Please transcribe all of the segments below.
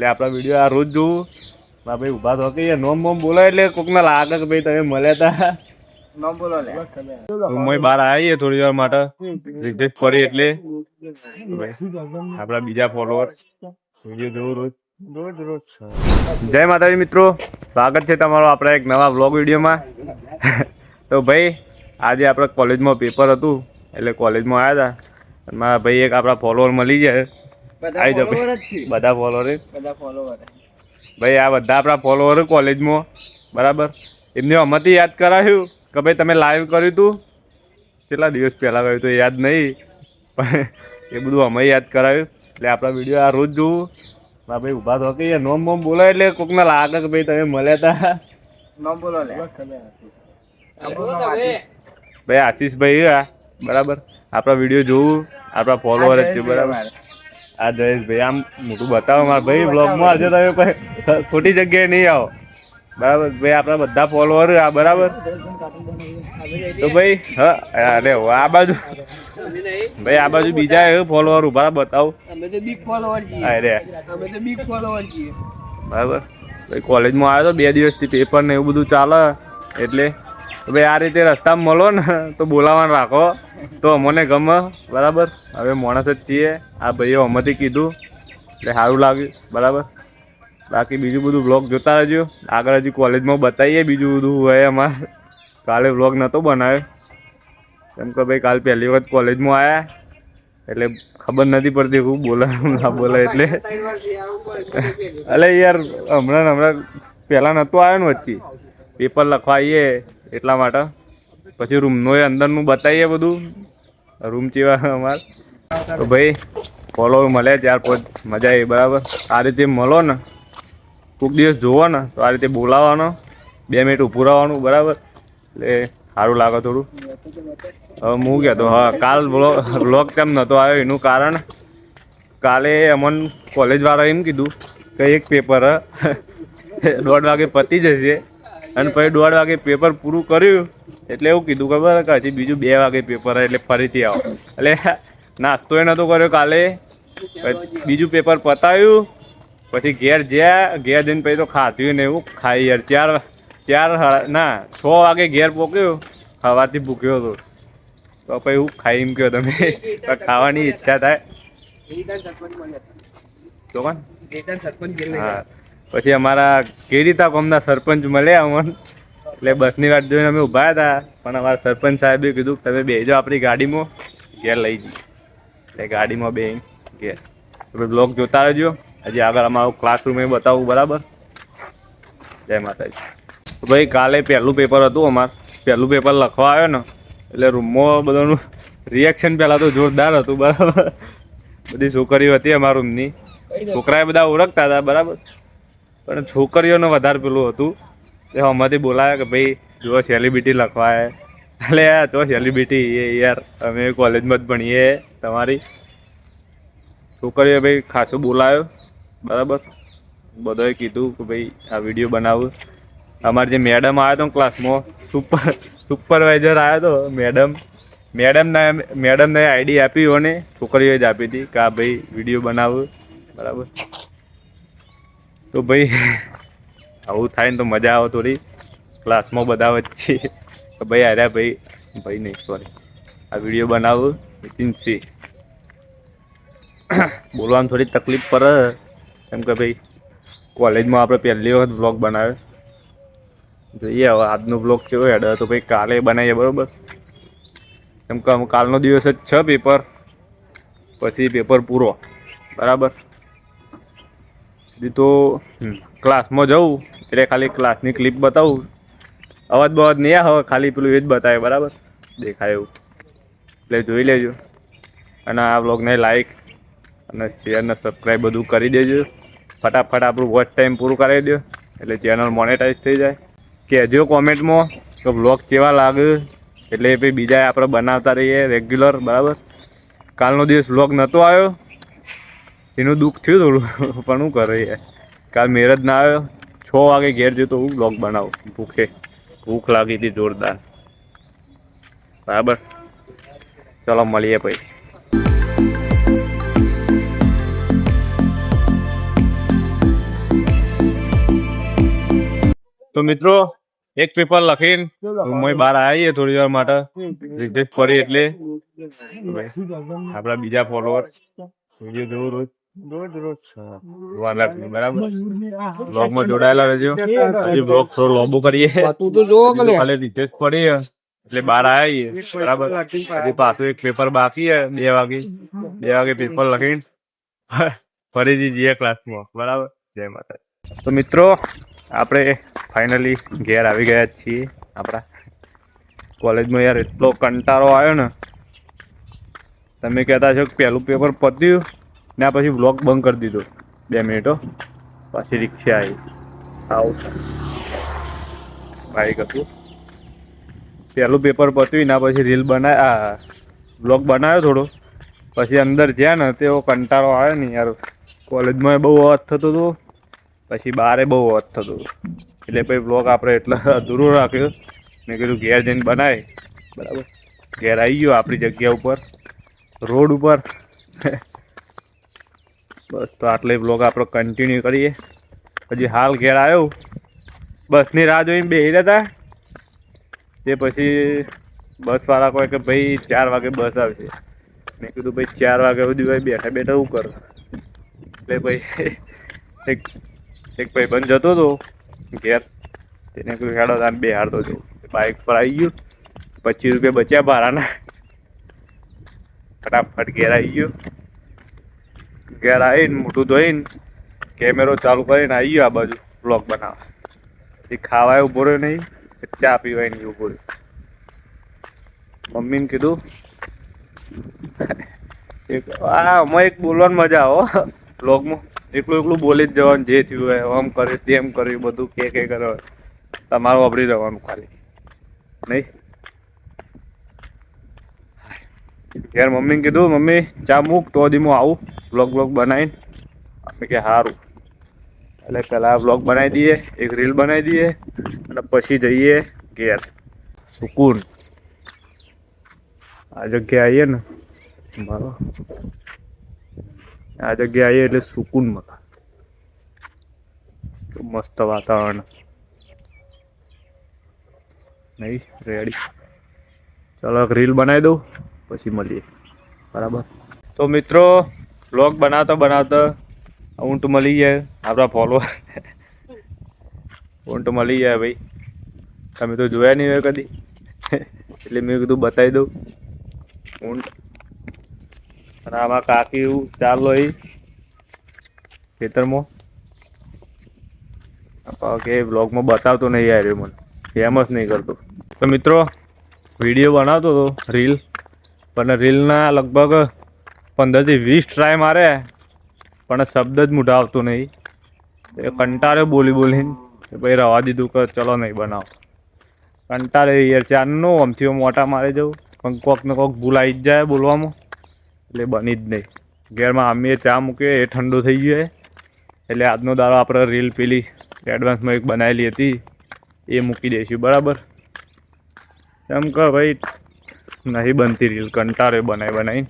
એટલે આપણા વીડિયો આ રોજ જોવું. બા ભાઈ ઊભા તો કહીએ નોમ બોમ બોલાય એટલે કોકને લાગે કે ભાઈ તમે મળ્યા હતા નોમ બોલો લે હું બહાર આવીએ થોડી વાર માટે. રિક્વેસ્ટ કરી એટલે. આપણા બીજા ફોલોઅર વીડિયો જોવું રોજ. રોજ રોજ જય માતાજી મિત્રો. સ્વાગત છે તમારો આપણા એક નવા વ્લોગ વિડીયોમાં તો ભાઈ આજે આપણે કોલેજમાં પેપર હતું. એટલે કોલેજમાં આવ્યા હતા મારા ભાઈ એક આપણા ફોલોઅર મળી જાય આવી જાઓ બધા ફોલોવર બધા ફોલોવર ભાઈ આ બધા આપણા ફોલોવર કોલેજમાં બરાબર? એમને અમારથી યાદ કરાવ્યું કે ભાઈ તમે લાઈવ કર્યું હતું કેટલા દિવસ પહેલાં કર્યું હતું યાદ નહીં. પણ એ બધું અમે યાદ કરાવ્યું એટલે આપણા વીડિયો આ રોજ જોવું. મારા ભાઈ ઊભા થો કે નોમ બોમ બોલાય એટલે કોકને લાગે કે ભાઈ તમે મળ્યા હતા નોમ બોલો ભાઈ આશીષભાઈ આ. બરાબર? આપણા વીડિયો જોવું. આપણા ફોલોવર જ છે બરાબર? આ જયેશભાઈ આમ મોટું બતાવો મારા ભાઈ બ્લોગમાં આજે તમે કોઈ ખોટી જગ્યાએ નહીં આવો. બરાબર? ભાઈ આપણા બધા ફોલોવર આ બરાબર? તો ભાઈ હા અરે આ બાજુ. ભાઈ આ બાજુ બીજા એ ફોલોવર ઊભા બતાવો. અમે તો બિગ ફોલોવર છીએ. અરે અમે તો બિગ ફોલોવર છીએ. બરાબર? ભાઈ કોલેજમાં આવ્યો તો બે દિવસથી પેપર ને એવું બધું ચાલે એટલે ભાઈ આ રીતે રસ્તામાં મળો ને, તો બોલાવવાનું રાખો. તો અમને ગમે, બરાબર? હવે માણસ જ છીએ. આ ભાઈએ અમેથી કીધું. એટલે સારું લાગ્યું, બરાબર? બાકી બીજું બધું બ્લોગ જોતા રહેજો. આગળ હજી કોલેજમાં બતાવીએ બીજું બધું હોય અમારે. કાલે બ્લોગ નહોતો બનાવ્યો. કેમ કે ભાઈ, કાલ પહેલી વખત કોલેજમાં આવ્યા એટલે ખબર નથી પડતી હું બોલે ના બોલે એટલે. અલે યાર, હમણાં હમણાં પહેલાં નહોતું આવ્યો ને વચ્ચે. પેપર લખવા આવીએ એટલા માટે. પછી રૂમનો અંદરનું બતાવીએ બધું. રૂમ ચીવા અમાર. તો ભાઈ ફોલો મળ્યા ત્યાર પછી મજા આવી, બરાબર? આ રીતે મળો ને, કોઈક દિવસ જોવો ને, તો આ રીતે બોલાવવાનો, બે મિનિટ ઊભું રહેવાનું, બરાબર? એટલે સારું લાગે થોડું. હવે હું કહેતો હા, કાલ બ્લોગ કેમ નહોતો આવ્યો, એનું કારણ કાલે અમન કોલેજવાળાએ એમ કીધું કે એક પેપર દોઢ વાગે પતી જશે. અને પછી દોઢ વાગે પેપર પૂરું કર્યું એટલે એવું કીધું ખબર કે હજી બીજું બે વાગે પેપર એટલે ફરીથી આવો. એટલે નાસ્તો એ નહોતો કર્યો કાલે બીજું પેપર પતાવ્યું પછી ઘેર જ્યાં ઘેર જઈને પછી તો ખાધ્યું ને એવું ખાઈ યાર ચાર ચાર ના છ વાગે ઘેર પોક્યો ખાવાથી ભૂખ્યો હતો. તો પછી હું ખાઈ એમ કહો તમે? ખાવાની ઈચ્છા થાય. હા. પછી અમારા કેરીતા કોમના સરપંચ મળ્યા અમને? એટલે બસની વાટ જોઈને અમે ઊભા હતા, પણ અમારા સરપંચ સાહેબે કીધું કે તમે બેસજો આપણી ગાડીમાં, ઘેર લઈ જઈએ. એટલે ગાડીમાં બે ઘેર. તમે બ્લોગ જોતા રહેજો. હજી આગળ અમારું ક્લાસરૂમ એ બતાવું, બરાબર? જય માતાજી. ભાઈ, કાલે પહેલું પેપર હતું અમાર. પહેલું પેપર લખવા આવ્યો ને, એટલે રૂમમાં બધાનું રિએક્શન પહેલાં તો જોરદાર હતું, બરાબર? બધી છોકરીઓ હતી અમારા રૂમની છોકરાએ બધા ઓળખતા હતા, બરાબર? પણ છોકરીઓનું વધારે પેલું હતું. તે અમારી બોલાયા કે ભાઈ જો સેલિબ્રિટી લખવાય. એટલે યાર તો સેલિબ્રિટી એ યાર, અમે કોલેજમાં જ ભણીએ તમારી. છોકરીએ ભાઈ ખાસું બોલાયો. બરાબર. બધાએ કીધું કે ભાઈ, આ વીડિયો બનાવું. અમારે જે મેડમ આવ્યો હતો ક્લાસમાં સુપર સુપરવાઇઝર આવ્યો હતો મેડમ મેડમને મેડમને આઈડી આપી અને છોકરીઓએ જ આપી હતી કે આ ભાઈ વીડિયો બનાવું. બરાબર. તો ભાઈ, આવું થાય ને તો મજા આવે થોડી. ક્લાસમાં બધા વચ્ચે. તો ભાઈ, અરે ભાઈ ભાઈ નહીં સોરી આ વીડિયો બનાવું નીતિનસિંહ બોલવામાં થોડી તકલીફ પડે કેમ કે ભાઈ, કોલેજમાં આપણે પહેલી વખત બ્લોગ બનાવ્યો. જોઈએ હવે, આજનો બ્લોગ કેવો હેડ. તો ભાઈ, કાલે બનાવીએ, બરાબર? કેમ કે કાલનો દિવસ જ છે પેપર પછી પેપર પૂરો. બરાબર? હજી તો ક્લાસમાં જવું, એટલે ખાલી ક્લાસની ક્લિપ બતાવું. અવાજ બવાજ નહીં આવે ખાલી પેલું એ જ બતાવે, બરાબર? દેખાય એવું. એટલે જોઈ લેજો. અને આ બ્લોગને લાઈક અને શેર ને સબસ્ક્રાઈબ બધું કરી દેજો. ફટાફટ આપણું વોચ ટાઈમ પૂરું કરાવી દો. એટલે ચેનલ મોનેટાઈઝ થઈ જાય. કહેજો કોમેન્ટમાં કે બ્લોગ કેવા લાગે. એટલે ભાઈ બીજા આપણે બનાવતા રહીએ રેગ્યુલર બરાબર? કાલનો દિવસ બ્લોગ નહોતો આવ્યો. એનું દુઃખ થયું થોડું પણ શું કરે યાર. કાલ મેરજ ના આવ્યો છ વાગે ઘેર જતો હું બ્લોગ બનાવું ભૂખે. ભૂખ લાગી હતી જોરદાર. બરાબર? ચલો મળીએ પછી. તો મિત્રો એક પેપર લખીને હું બહાર આવીએ થોડી વાર માટે. રિજેક્ટ ફરી એટલે. આપડા બીજા ફોલોઅર વીડિયો જોવું રોજ. રોજ રોજ જોવા રાખજો બરાબર? જોડાયેલા રહેજો. હજી બ્લોગ થોડો લોબો કરીએ. તું તો જોવો કે લે. ખાલી પડી એટલે બહાર આવીએ. બરાબર? હજી પાછું એક પેપર બાકી હે બે વાગે. બે વાગે પેપર લખીને. ફરીથી જઈએ ક્લાસમાં બરાબર? જય માતા તો મિત્રો આપણે ફાઇનલી ઘેર આવી ગયા છીએ. આપણા કોલેજમાં યાર એટલો કંટાળો આવ્યો ને. તમે કહેતા છો કે પહેલું પેપર પત્યું. ને પછી બ્લોક બંધ કરી દીધો. બે મિનિટો પછી રિક્ષા આવી. આવું બાઈક હતું. પહેલું પેપર પત્યું ના પછી રીલ બનાવ્યા આ બ્લોગ બનાવ્યો થોડો. પછી અંદર જ્યાં ને તેવો કંટાળો આવે ને યાર. કોલેજમાં બહુ અવાજ થતો હતો પછી બારે બહુ અવાજ થતો હતો એટલે પછી બ્લોગ આપણે એટલે અધૂરો રાખ્યો. મેં કીધું ઘેર જઈને બનાવે બરાબર. ઘેર આવી ગયો આપણી જગ્યા ઉપર. રોડ ઉપર. બસ, તો આટલે બ્લોગ આપણો કન્ટિન્યુ કરીએ. પછી હાલ ઘેર આવ્યો. બસની રાહ જોઈને બેસી હતા તે પછી બસવાળા કહે કે, ભાઈ, ચાર વાગે બસ આવશે. મેં કીધું, ભાઈ, ચાર વાગે સુધી ભાઈ બેઠા બેઠા શું કર? એટલે ભાઈ, એક એક ભાઈ બંધ જતો હતો ઘેર. તેને કીધું, હેડો, તાન બેહાડતો હતો બાઇક પર આવી ગયું. પચીસ રૂપિયા બચ્યા ભાડાના. ફટાફટ ઘેર આવી ગયો. ઘેર આવીને મોટું ધોઈને કેમેરો ચાલુ કરીને આવી ગયો આ બાજુ બ્લોગ બનાવવા. પછી ખાવાય ઊભો રહ્યો નહીં ચા પીવાય નહીં ઊભો રહ્યો. મમ્મીને કીધું, એક, આ, આમાં એક બોલવાની મજા આવો બ્લોગમાં એકલું એકલું બોલી જ જવાનું, જે થયું હોય, આમ કર્યું, તેમ કર્યું, બધું કે કે કરે તમારું વાપરી રહેવાનું ખાલી. નહીં? ઘેર મમ્મીને કીધું મમ્મી ચા મૂક તો હજી હું આવું બ્લોગ બ્લોગ બનાવીને. અમે કે સારું એટલે પહેલાં બ્લોગ બનાવી દઈએ એક રીલ બનાવી દઈએ અને પછી જઈએ ઘેર. સુકૂન. આ જગ્યા આવીએ ને મારો. આ જગ્યા આવીએ એટલે સુકૂન મળે મસ્ત વાતાવરણ. નહીં રેડી ચલો એક રીલ બનાવી દઉં. પછી મળીએ. બરાબર? તો મિત્રો બ્લોગ બનાવતા બનાવતા ઊંટ મળી જાય, આપણા ફોલોઅર ઊંટ મળી જાય ભાઈ. તમે તો જોયા નહીં હોય કદી. એટલે મેં કીધું બતાવી દઉં. ઊંટ. અને આમાં કાકી એવું ચાલો એ ખેતરમાં. કે બ્લોગમાં બતાવતો નહીં યાર મને. ફેમસ નહીં કરતો. તો મિત્રો વીડિયો બનાવતો હતો રીલ પણ રીલના લગભગ પંદરથી વીસ ટ્રાય મારે, પણ શબ્દ જ મોઢા આવતો નહીં. એ કંટાળે બોલી બોલીને ભાઈ રવા દીધું કે ચલો નહીં બનાવો. કંટાળે યાર ચારનો આમથી મોટા મારે જવું. પણ કોક ને કોક ભૂલાઈ જ જાય બોલવામાં. એટલે બની જ નહીં. ઘેરમાં આમીએ ચા મૂકીએ એ ઠંડો થઈ ગયો એટલે આજનો દાડો આપણે રીલ પેલી એડવાન્સમાં એક બનાવેલી હતી. એ મૂકી દઈશું, બરાબર? એમ કે ભાઈ નહીં બનતી રીલ, કંટાળે બનાવી બનાવી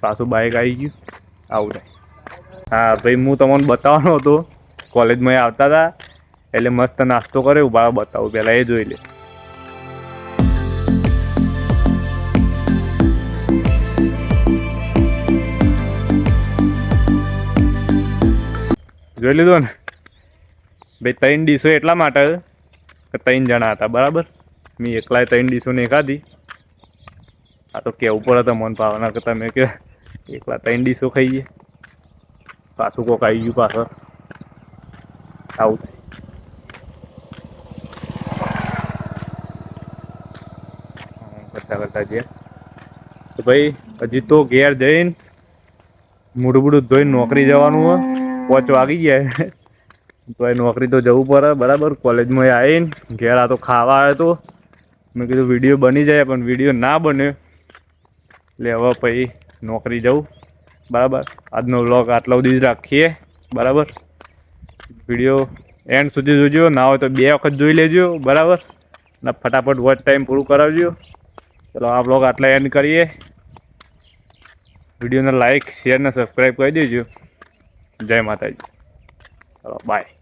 પાછું બાઇક આવી ગયું. આવું નહીં હા, ભાઈ, હું તમને બતાવવાનો હતો. કોલેજમાં આવતા હતા. એટલે મસ્ત નાસ્તો કરે ઊભા બતાવું. પહેલાં એ જોઈ લે. જોઈ લીધો ને? ભાઈ, ત્રણ ડીશો એટલા માટે કે ત્રણ જણા હતા, બરાબર? મેં એકલાય ત્રણ ડીશો નહીં ખાધી. આ તો કેવું પડે તો મન ભાવના કે મેં કે એકલા ત્રણ ડીશો ખાઈએ પાછું કોક આવી ગયું પાછળ. આવું થાય. કરતા કરતા જે તો ભાઈ, હજી તો ઘેર જઈને મૂડું બૂડું ધોઈને નોકરી જવાનું હોય. પાંચ વાગી ગયા. તો એ નોકરી તો જવું પડે. બરાબર, કોલેજમાં આવીને ઘેર આ તો ખાવા આવ્યો તો. મેં કીધું, વીડિયો બની જાય, પણ વીડિયો ના બન્યો હવે પછી નોકરી જવું બરાબર? આજનો વ્લોગ આટલો જ રાખીએ. બરાબર? વીડિયો એન્ડ સુધી જોજો. ના હોય તો બે વખત જોઈ લેજો. બરાબર? ને ફટાફટ વોચ ટાઈમ પૂરું કરાવજો. ચલો, આ વ્લોગ આટલા એન્ડ કરીએ. વિડીયોને લાઈક શેર ને સબસ્ક્રાઈબ કરી દેજો. જય માતાજી. ચલો બાય